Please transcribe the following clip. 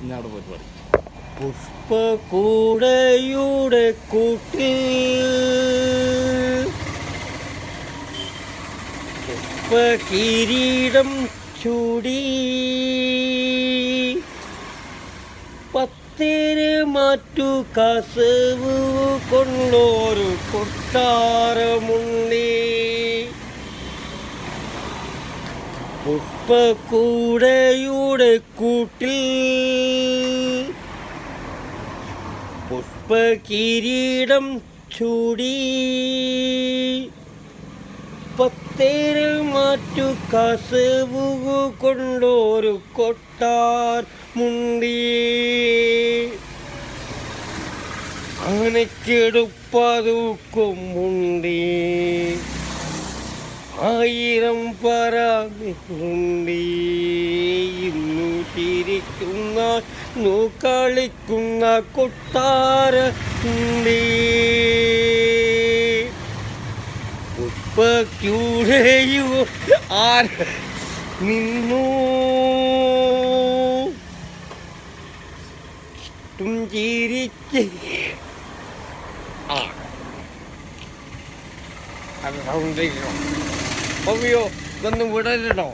ഇനി അവിടെ പോയിട്ട് പറയും പുഷ്പകൂടയുടെ കൂട്ടിൽ പുഷ്പകിരീടം ചൂടി. പത്തേര് മാറ്റു കസവ് കൊണ്ടോരു കൊണ്ടൊരു കൊട്ടാരമുണ്ടേ പുഷ്പകൂടയുടെ കൂട്ടിൽ. പുഷ്പകിരീടം ചൂടി. പത്തേര് മാറ്റു കസവു കൊണ്ടൊരു കൊട്ടാർ മുണ്ടി. ആനക്കെടുപ്പതുക്കും മുണ്ടി. ആയിരം പരാമിണ്ടി ഇന്നു ചിരിക്കുന്ന നു കളിക്കുന്ന കൊട്ടാര ഉണ്ടി ആര നിന്നു? ചിരിച്ച്. ആ. അത് ഒവിയോ ഇതൊന്നും വിടരുതോ